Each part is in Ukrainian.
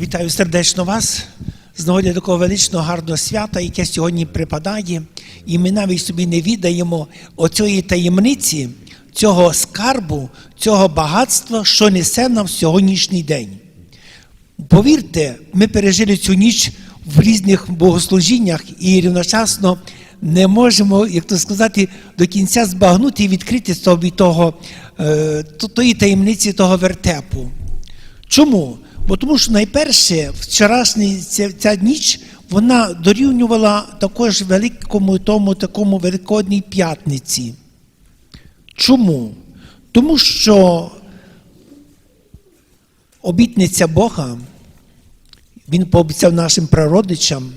Вітаю сердечно вас з нагоди такого величного гарного свята, яке сьогодні припадає, і ми навіть собі не відаємо оцієї таємниці, цього скарбу, цього багатства, що несе нам сьогоднішній день. Повірте, ми пережили цю ніч в різних богослужіннях і рівночасно не можемо, як то сказати, до кінця збагнути і відкрити собі того, е, тої таємниці того вертепу. Чому? Бо тому що найперше, вчорашня ця, ця ніч вона дорівнювала також великому тому такому Великодній п'ятниці. Чому? Тому що обітниця Бога, Він пообіцяв нашим прародичам,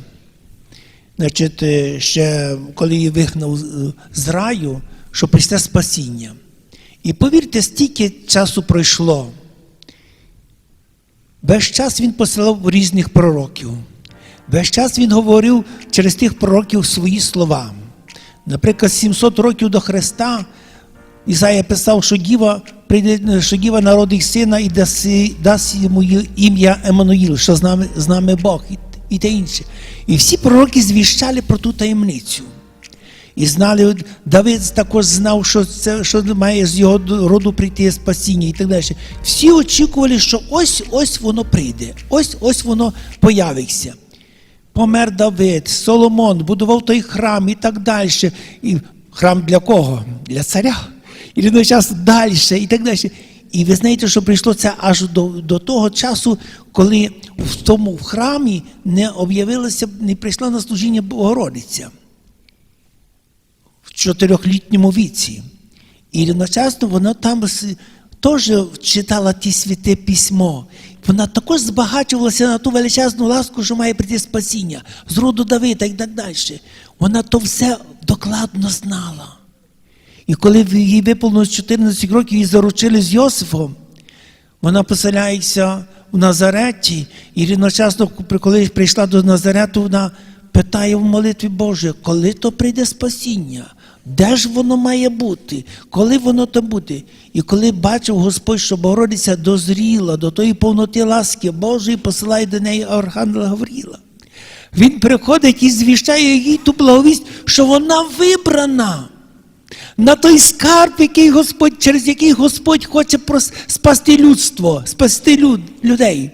значить, е, ще коли її вигнав з- раю, що прийде спасіння. І повірте, стільки часу пройшло. Весь час він посилав різних пророків. Весь час він говорив через тих пророків свої слова. Наприклад, 700 років до Христа Ісая писав, що Діва прийде, що Діва народить сина і дасть, дасть йому ім'я Еммануїл, що з нами, з нами Бог, і, і те інше. І всі пророки звіщали про ту таємницю. І знали, Давид також знав, що це що має з його роду прийти спасіння і так далі. Всі очікували, що ось ось воно прийде, ось ось воно появиться. Помер Давид, Соломон, будував той храм і так далі. І храм для кого? Для царя. І рівночасно далі, і так далі. І ви знаєте, що прийшло це аж до, до того часу, коли в тому храмі не об'явилося, не прийшла на служіння Богородиця чотирьохлітньому віці. І одночасно вона там теж читала ті святе письмо. Вона також збагачувалася на ту величезну ласку, що має прийти спасіння, з роду Давида і так далі. Вона то все докладно знала. І коли їй виповнилось 14 років і заручили з Йосифом, вона поселяється в Назареті, і рівночасно, коли прийшла до Назарету, вона питає в молитві Боже, коли то прийде спасіння? Де ж воно має бути? Коли воно то буде? І коли бачив Господь, що Богородиця дозріла до тої повноти ласки Божої, посилає до неї Архангела Гавріла. Він приходить і звіщає їй ту благовість, що вона вибрана на той скарб, який Господь, через який Господь хоче спасти людство, спасти люд, людей.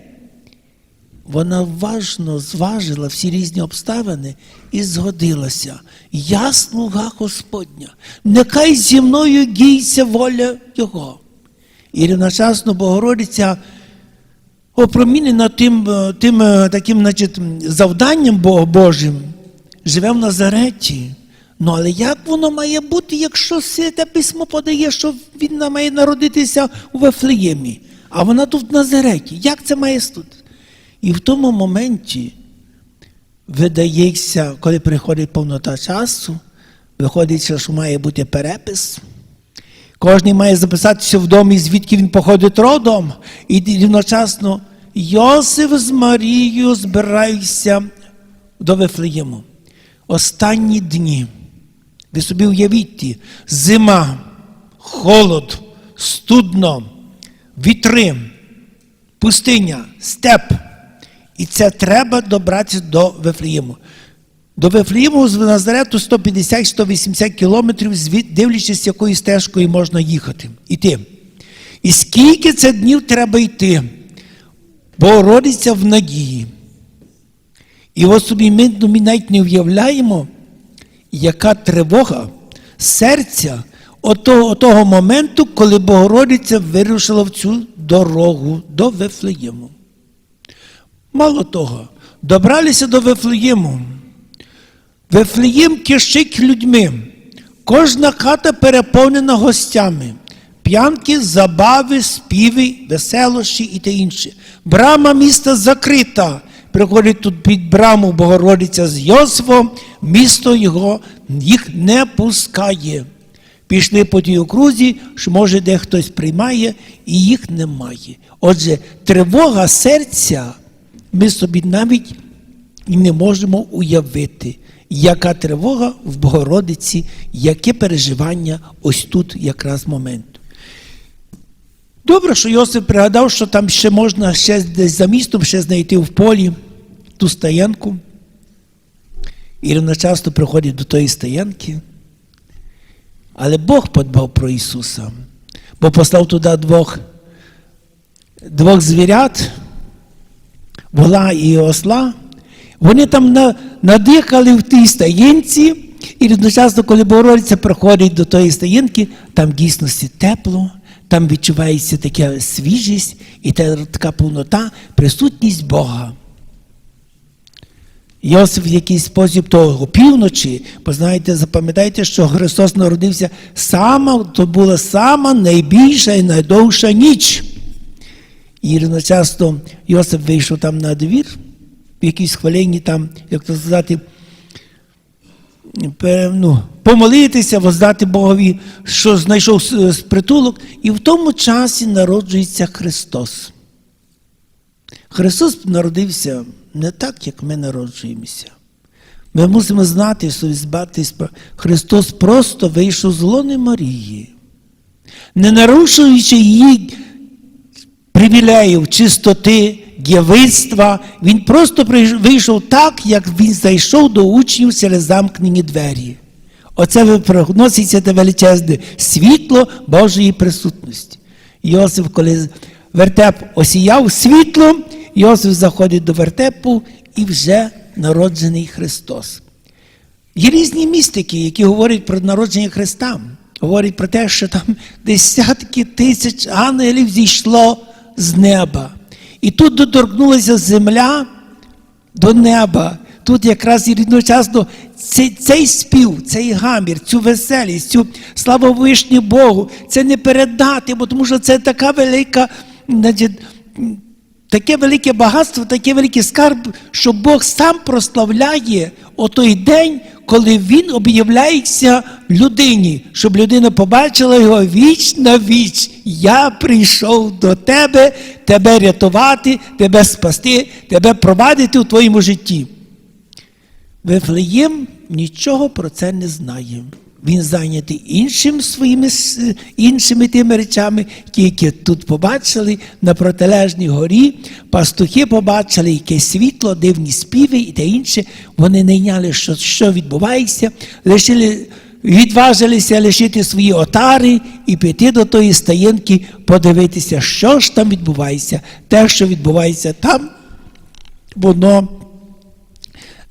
Вона важно зважила всі різні обставини і згодилася. Я слуга Господня, нехай зі мною дійся воля Його. І рівночасно Богородиця опромінена тим, е, тим е, таким значить, завданням Божим, живе в Назареті. Ну, але як воно має бути, якщо святе письмо подає, що він має народитися у Вифлеємі, а вона тут в Назареті? Як це має тут? І в тому моменті видається, коли приходить повнота часу, виходить, що має бути перепис. Кожен має записатися в домі, звідки він походить родом, і рівночасно Йосиф з Марією збираються до Вифлеєму. Останні дні. Ви собі уявіть, зима, холод, студно, вітри, пустиня, степ. І це треба добратися до Вифлеєму. До Вифлеєму з Назарету 150-180 кілометрів, дивлячись, якою стежкою можна їхати. Іти. І скільки це днів треба йти, бо в надії. І от собі ми, ну, ми навіть не уявляємо, яка тривога серця отого, того моменту, коли Богородиця вирушила в цю дорогу до Вифлеєму. Мало того, добралися до Вифлеєму. Вифлеєм кишить людьми. Кожна хата переповнена гостями. П'янки, забави, співи, веселощі і те інше. Брама міста закрита. Приходить тут під браму Богородиця з Йосифом, місто його їх не пускає. Пішли по тій окрузі, що може де хтось приймає, і їх немає. Отже, тривога серця ми собі навіть не можемо уявити, яка тривога в Богородиці, яке переживання ось тут якраз момент. Добре, що Йосип пригадав, що там ще можна ще десь за містом ще знайти в полі ту стоянку. І часто приходить до тої стоянки. Але Бог подбав про Ісуса, бо послав туди двох, двох звірят, вола і осла. Вони там надихали в тій стаєнці, і одночасно, коли Богородиця приходить до тої стаєнки, там дійсності тепло, там відчувається така свіжість і така повнота, присутність Бога. Йосиф в якийсь спосіб того півночі, бо знаєте, запам'ятайте, що Христос народився сама, то була сама найбільша і найдовша ніч. І одночасно Йосиф вийшов там на двір, в якійсь хвилині там, як то сказати, ну, помолитися, воздати Богові, що знайшов притулок, і в тому часі народжується Христос. Христос народився не так, як ми народжуємося. Ми мусимо знати, що. Христос просто вийшов з лони Марії, не нарушуючи її привілеїв, чистоти, дівицтва. Він просто вийшов так, як він зайшов до учнів через замкнені двері. Оце ви- приноситься те величезне світло Божої присутності. Йосиф, коли вертеп осіяв світлом, Йосиф заходить до вертепу і вже народжений Христос. Є різні містики, які говорять про народження Христа. Говорять про те, що там десятки тисяч ангелів зійшло з неба. І тут доторкнулася земля до неба. Тут якраз і одночасно цей, цей спів, цей гамір, цю веселість, цю слава вишні Богу, це не передати, бо тому що це така велика, значить, таке велике багатство, такий великий скарб, що Бог сам прославляє отой день, коли Він об'являється людині, щоб людина побачила його віч на віч. Я прийшов до тебе, тебе рятувати, тебе спасти, тебе провадити у твоєму житті. Вифлеєм нічого про це не знає. Він зайнятий іншим своїми, іншими тими речами, ті, які тут побачили на протилежній горі. Пастухи побачили якесь світло, дивні співи і те інше. Вони не йняли, що, що відбувається, лишили, відважилися лишити свої отари і піти до тої стаєнки, подивитися, що ж там відбувається. Те, що відбувається там, воно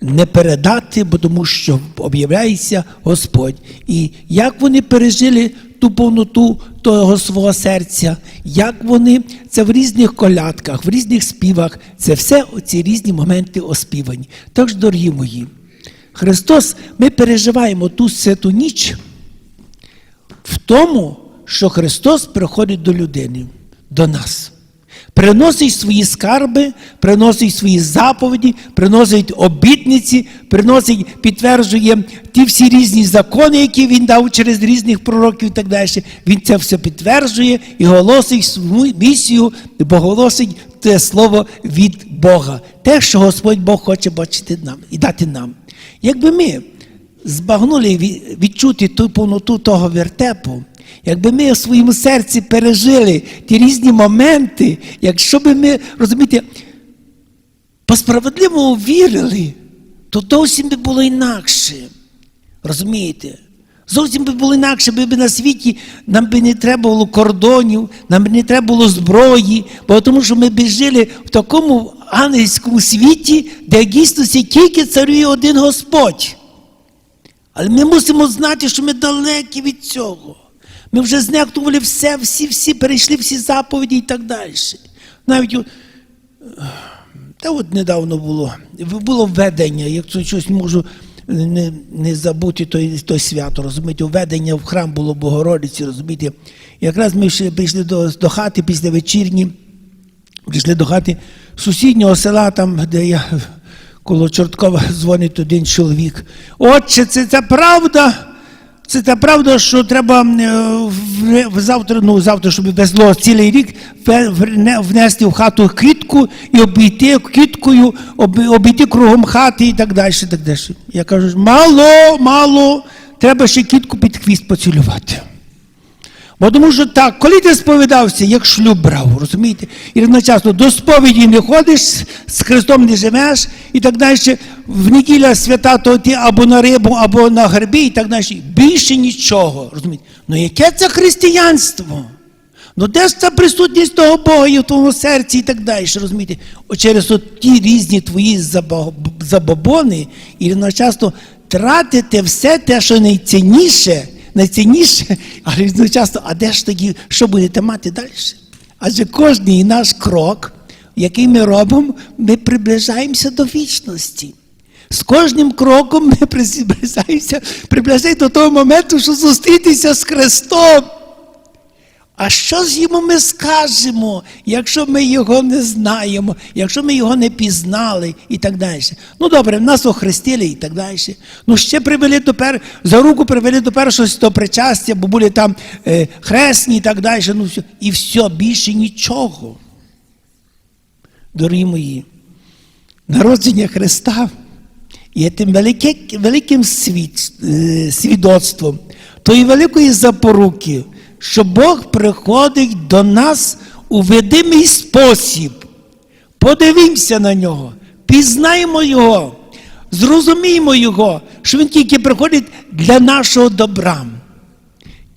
не передати, бо тому що об'являється Господь. І як вони пережили ту повноту того свого серця, як вони це в різних колядках, в різних співах, це все ці різні моменти оспівані. Тож, дорогі мої, Христос, ми переживаємо ту святу ніч в тому, що Христос приходить до людини, до нас. Приносить свої скарби, приносить свої заповіді, приносить обітниці, приносить, підтверджує ті всі різні закони, які він дав через різних пророків і так далі. Він це все підтверджує і голосить свою місію, бо голосить те слово від Бога. Те, що Господь Бог хоче бачити нам і дати нам. Якби ми збагнули відчути ту повноту того вертепу, якби ми в своєму серці пережили ті різні моменти, якщо би ми, розумієте, по-справедливому вірили, то зовсім би було інакше. Розумієте? Зовсім би було інакше, би на світі нам би не треба було кордонів, нам би не треба було зброї, бо тому що ми б жили в такому ангельському світі, де дійсно тільки царює один Господь. Але ми мусимо знати, що ми далекі від цього. Ми вже знехтували все, всі, всі перейшли всі заповіді і так далі. Навіть та от недавно було, було введення, якщо щось можу не, не забути, то, то свято, розумієте, введення в храм було Богородиці, розумієте. Якраз ми ще прийшли до, до хати після вечірні, прийшли до хати сусіднього села, там, де я коло Чорткова дзвонить один чоловік. Отче, це, це правда. Це та правда, що треба е, в- завтра, ну завтра, щоб везло цілий рік, внести в хату квітку і обійти квіткою, обійти кругом хати і так далі. Так далі. Я кажу, мало, мало, треба ще квітку під хвіст поцілювати. Бо тому що так, коли ти сповідався, як шлюб брав, розумієте? І одночасно до сповіді не ходиш, з Христом не живеш і так далі. В неділя свята, то ти або на рибу, або на грибі, і так далі. Більше нічого. розумієте? Ну яке це християнство? Ну де ж ця присутність того Бога і в твоєму серці і так далі, розумієте? О, Через от ті різні твої забо- забобони і одночасно тратите все те, що найцінніше, найцінніше, але одночасно, а де ж тоді, що будете мати далі? Адже кожний наш крок, який ми робимо, ми приближаємося до вічності. З кожним кроком ми приближаємося, приближаємося до того моменту, що зустрітися з Христом. А що ж йому ми скажемо, якщо ми його не знаємо, якщо ми його не пізнали і так далі? Ну добре, нас охрестили і так далі. Ну ще привели до пер... за руку привели до першого до причастя, бо були там е, хресні і так далі. Ну, все. І все, більше нічого. Дорогі мої, народження Христа є тим великим свід, е, свідоцтвом тої великої запоруки, що Бог приходить до нас у видимий спосіб. Подивімося на нього, пізнаємо Його, зрозуміємо Його, що Він тільки приходить для нашого добра.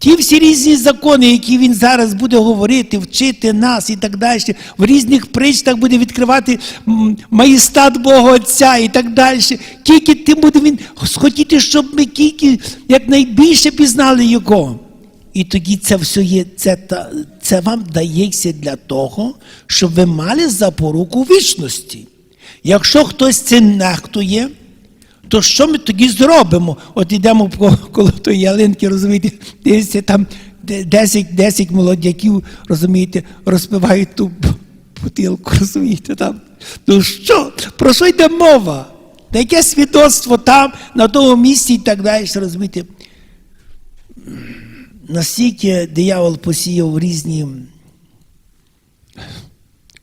Ті всі різні закони, які він зараз буде говорити, вчити нас і так далі, в різних причтах буде відкривати маєстат Бога Отця і так далі. Тільки тим буде він схотіти, щоб ми тільки якнайбільше пізнали Його. І тоді це все є, це, це вам дається для того, щоб ви мали запоруку вічності. Якщо хтось це нехтує, то що ми тоді зробимо? От йдемо коло тої ялинки, розумієте, дивіться, там де- 10, 10 молодяків, розумієте, розпивають ту бутилку, розумієте, там. Ну що? Про що йде мова? Та свідоцтво там, на тому місці і так далі, розумієте? Настільки диявол посіяв різні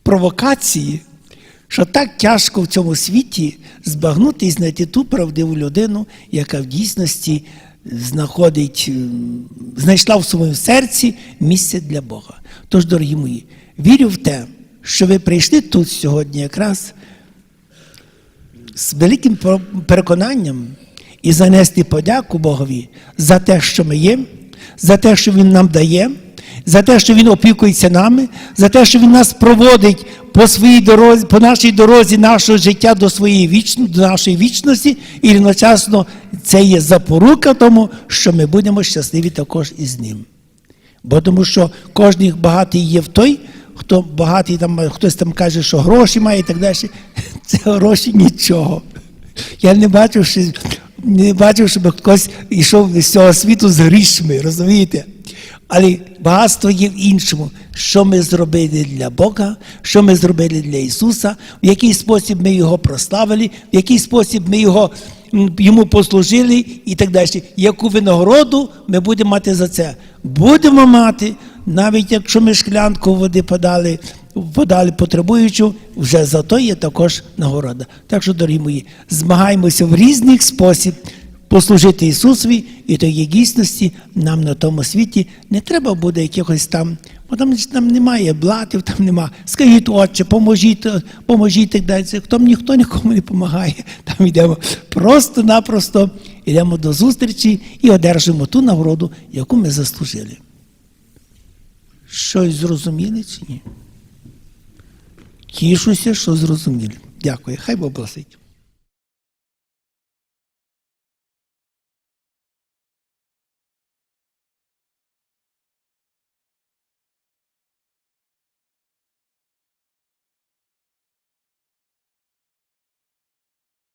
провокації, що так тяжко в цьому світі збагнути і знайти ту правдиву людину, яка в дійсності знаходить, знайшла в своєму серці місце для Бога. Тож, дорогі мої, вірю в те, що ви прийшли тут сьогодні якраз з великим переконанням і занести подяку Богові за те, що ми є, за те, що Він нам дає, за те, що Він опікується нами, за те, що Він нас проводить по своїй дорозі, по нашій дорозі нашого життя до своєї вічності, до нашої вічності, і одночасно це є запорука тому, що ми будемо щасливі також із ним. Бо тому що кожен багатий є в той, хто багатий там, хтось там каже, що гроші має і так далі. Це гроші нічого. Я не бачив, що, не бачив, щоб хтось йшов з цього світу з грішми, розумієте? Але багатство є в іншому, що ми зробили для Бога, що ми зробили для Ісуса, в який спосіб ми Його прославили, в який спосіб ми його, йому послужили і так далі. Яку винагороду ми будемо мати за це? Будемо мати, навіть якщо ми шклянку води подали, подали потребуючу, вже за то є також нагорода. Так що, дорогі мої, змагаємося в різних спосіб послужити Ісусові, і то є дійсності нам на тому світі не треба буде якихось там, бо там, там немає блатів, там нема. Скажіть, отче, поможіть, поможіть так далі. Хто ніхто нікому не допомагає. Там йдемо просто-напросто йдемо до зустрічі і одержимо ту нагороду, яку ми заслужили. Щось зрозуміли чи ні? Тішуся, що зрозуміли. Дякую. Хай Бог благословить.